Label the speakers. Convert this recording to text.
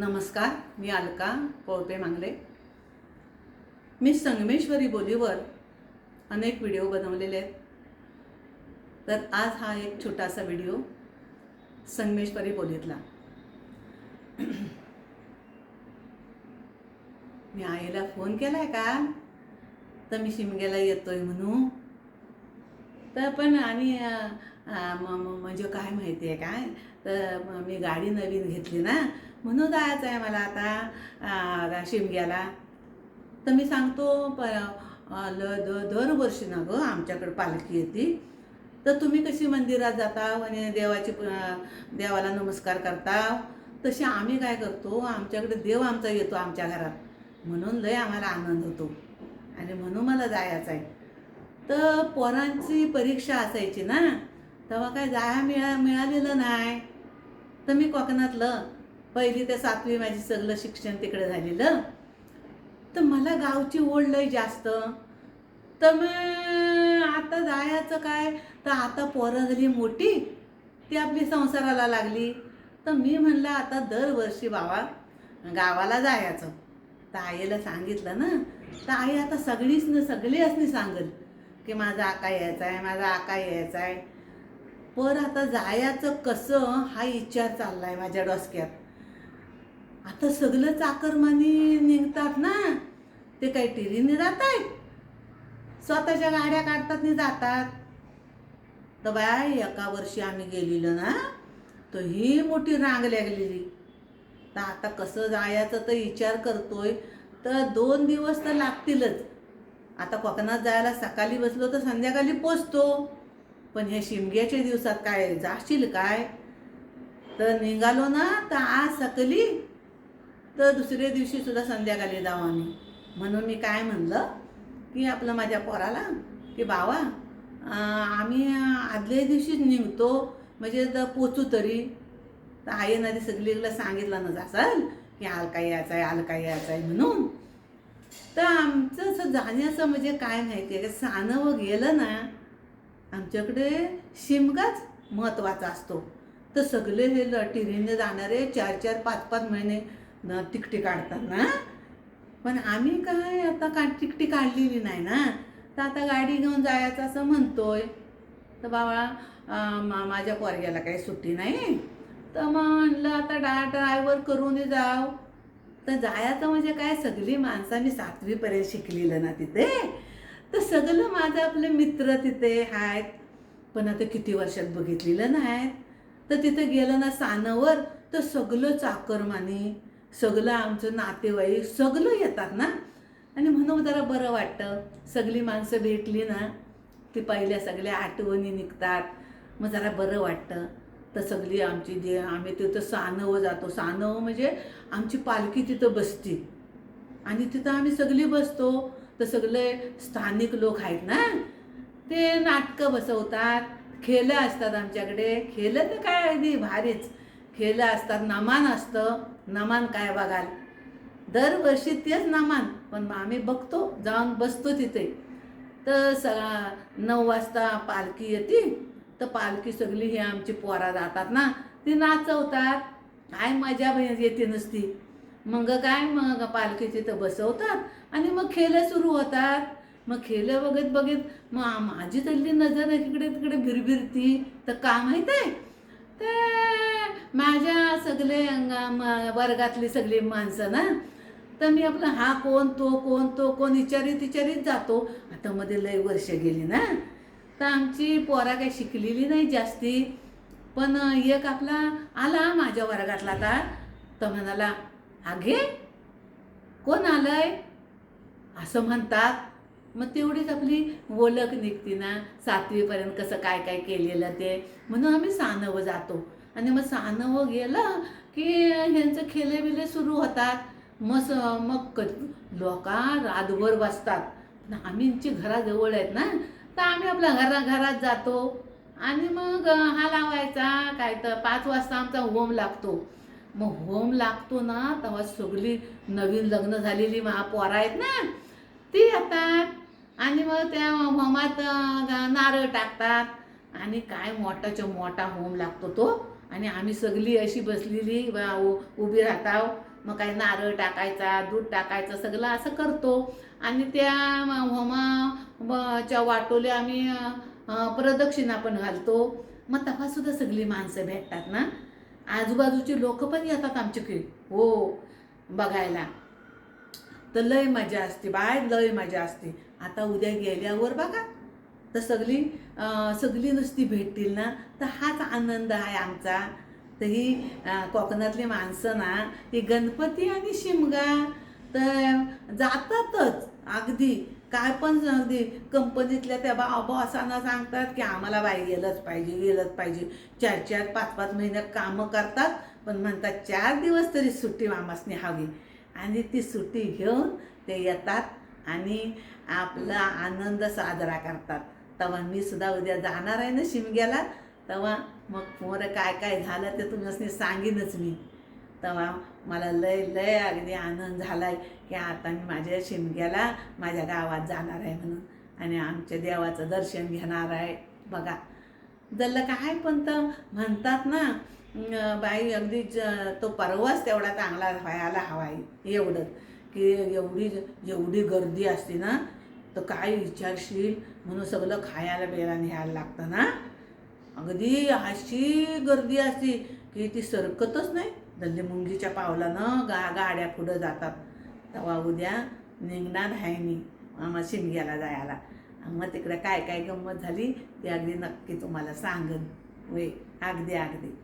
Speaker 1: नमस्कार मी अलका कोळपे मांगले मी संगमेश्वरी बोलीवर अनेक व्हिडिओ बनवलेले आहेत. तर आज हा एक छोटासा व्हिडिओ संगमेश्वरी बोलीतला. मी आईला फोन केलाय का? तर मी शिमग्याला येतोय म्हणून. तर पण आणि म्हणजे काय माहिती आहे काय? तर मी गाडी नवीन घेतली ना. म्हणून जायचं आहे मला आता शिमग्याला. तर मी सांगतो प ल द दरवर्षी ना गं आमच्याकडं पालखी येते. तर तुम्ही कशी मंदिरात जाता आणि देवाची देवाला नमस्कार करता? तशी आम्ही काय करतो आमच्याकडे देव आमचा येतो आमच्या घरात. म्हणून लय आम्हाला आनंद होतो. आणि म्हणून मला जायचं आहे. तर पोरांची परीक्षा असायची ना तेव्हा काय जाया मिळा मिळालेलं नाही. तर मी कोकणातलं पहिली ते सातवी माझी सगळं शिक्षण तिकडे झालेलं. तर मला गावची ओढ लय जास्त. तर मग आता जायचं काय? तर आता पोरं झाली मोठी ती आपली संसाराला लागली. तर मी म्हणलं आता दरवर्षी बाबा गावाला जायचं. तर आईला सांगितलं ना तर आई आता सगळीच न सगळी असणी सांगल की माझा आका यायचा आहे माझा आका यायचा आहे पर आता जायचं कसं हा विचार आहे माझ्या डोसक्यात. आता सगळं चाकरमानी निघतात ना ते काही टिरीने जात आहेत स्वतःच्या गाड्या काढतात नि जातात. तर बाय एका वर्षी आम्ही गेलेलो ना तर ही मोठी रांग लागलेली. तर आता कसं जायचं तर विचार करतोय. तर दोन दिवस तर लागतीलच. आता कोकणात जायला सकाळी बसलो तर संध्याकाळी पोचतो. पण ह्या शिमग्याच्या दिवसात काय जाशील काय? तर निघालो ना तर आज सकली तर दुसऱ्या दिवशी सुद्धा संध्याकाळी जाऊ आम्ही. म्हणून मी काय म्हणलं की आपलं माझ्या पोराला की बावा आम्ही आदल्या दिवशीच निघतो म्हणजे तर पोचू तरी. तर आईनं सगळी सगळीकडे सांगितलं ना असाल की आलका यायचं आहे आलका यायचं आहे म्हणून. तर आमचं असं जाण्याचं म्हणजे काय माहिती आहे का सानव गेलं ना आमच्याकडे शिमगाच महत्त्वाचा असतो. तर सगळे हे टिरीने जाणारे चार चार पाच पाच महिने न तिकटी काढताना. पण आम्ही काय आता का तिकटी काढलेली नाही ना. तर आता गाडी घेऊन जायचं असं म्हणतोय. तर बाबा मा माझ्या पोरग्याला काही सुट्टी नाही. तर मग म्हणलं आता डा ड्रायव्हर करून जाव तर जायचं म्हणजे काय सगळी माणसं मी सातवीपर्यंत शिकलेलं ना तिथे. तर सगळं माझं आपले मित्र तिथे आहेत. पण आता किती वर्षात बघितलेलं नाहीत. तर तिथे गेलं ना सानवर तर सगळं चाकरमानी सगळं आमचं नातेवाईक सगळं येतात ना? आणि म्हणून जरा बरं वाटतं. सगळी माणसं भेटली ना ती पहिल्या सगळ्या आठवणी निघतात. मग जरा बरं वाटतं. तर सगळी आमची जे आम्ही तिथं सानव जातो. सानव म्हणजे आमची पालखी तिथं बसते. आणि तिथं आम्ही सगळी बसतो. तर सगळे स्थानिक लोक आहेत ना ते नाटकं बसवतात. खेलं असतात आमच्याकडे. खेलं तर काय अगदी भारीच. खेळं असतात नमान असतं. नमान काय बघाल? दरवर्षी तेच नमान. पण मग आम्ही बघतो जाऊन बसतो तिथे. तर स नऊ वाजता पालखी येते. तर पालखी सगळी ही आमची पोरा जातात ना ती नाचवतात. काय मजा येते नसती. मग काय मग पालखीची तर बसवतात आणि मग खेळ सुरू होतात. मग खेळ बघत बघत मग माझी तल्ली नजर इकडे तिकडे भिरभिरती. तर का माहीत आहे? ते माझ्या सगळे वर्गातली सगळी माणसं ना तर मी आपलं हा कोण तो कोण तो कोण विचारित विचारित जातो. आता मध्ये लय वर्ष गेली ना तर आमची पोरा काही शिकलेली नाही जास्ती. पण एक आपला आला माझ्या वर्गातला आता तर म्हणाला अगे कोण आलंय? असं म्हणतात. मग तेवढीच आपली ओळख निघते ना सातवीपर्यंत कसं काय काय केलेलं ते. म्हणून आम्ही सानव जातो. आणि मग सानव गेलं की ह्यांचं खेले बिले सुरू होतात. मग स- मग क लोका रातभर बसतात. आम्हीची घराजवळ आहेत ना तर आम्ही आपल्या घरा घरात जातो. आणि मग हा लावायचा काय तर पाच वाजता आमचा होम लागतो. मग होम लागतो ना तेव्हा सगळी नवीन लग्न झालेली महापोरा आहेत ना ती येतात आणि मग त्या होमात नारळ टाकतात. आणि काय मोठाच्या मोठा होम लागतो तो. आणि आम्ही सगळी अशी बसलेली उभी राहताव. मग काही नारळ टाकायचा दूध टाकायचं सगळं असं करतो. आणि त्या होमाच्या च्या वाटोले आम्ही प्रदक्षिणा पण घालतो. मग तपासुद्धा सगळी माणसं भेटतात ना. आजूबाजूची लोक पण येतात आमच्याकडे हो बघायला. तर लय मजा असते बाय लय मजा असते. आता उद्या गेल्यावर बघा. तर सगळी सगळी नुसती भेटतील ना? तर हाच आनंद आहे आमचा. तर ही कोकणातली माणसं ना ही गणपती आणि शिमगा. तर जातातच. अगदी. काय पण अगदी. कंपनीतल्या त्या बा बॉसांना सांगतात की आम्हाला बाई गेलंच पाहिजे गेलंच पाहिजे. चार चार पाच पाच महिने कामं करतात. पण म्हणतात चार दिवस तरी सुट्टी मामासनी हवी. आणि ती सुट्टी घेऊन ते येतात. आणि आपला आनंद साजरा करतात. तेव्हा मी सुद्धा उद्या जाणार आहे ना शिमग्याला. तेव्हा मग मोरं काय काय झालं ते तुम्हाला सांगेनच मी. तेव्हा मला लय लय अगदी आनंद झाला आहे की आता मी माझ्या शिमग्याला माझ्या गावात जाणार आहे म्हणून. आणि आमच्या देवाचं दर्शन घेणार आहे. बघा. जल्लं काय पण तर म्हणतात ना बाई अगदी ज- तो परवाच तेवढा चांगला व्हायला हवा आहे. एवढं की एवढी एवढी गर्दी असते ना तर काय विचारशील? म्हणून सगळं खायला बियाला न्यायला लागतं ना. अगदी अशी गर्दी असते की ती सरकतच नाही. धल्ली मुंगीच्या पावलानं गा गाड्या पुढं जातात. तेव्हा उद्या निघणार आहे मी आम्हा शिमग्याला जायला. मग तिकडे काय काय गंमत झाली? ती अगदी नक्की तुम्हाला सांगन. वे अगदी अगदी.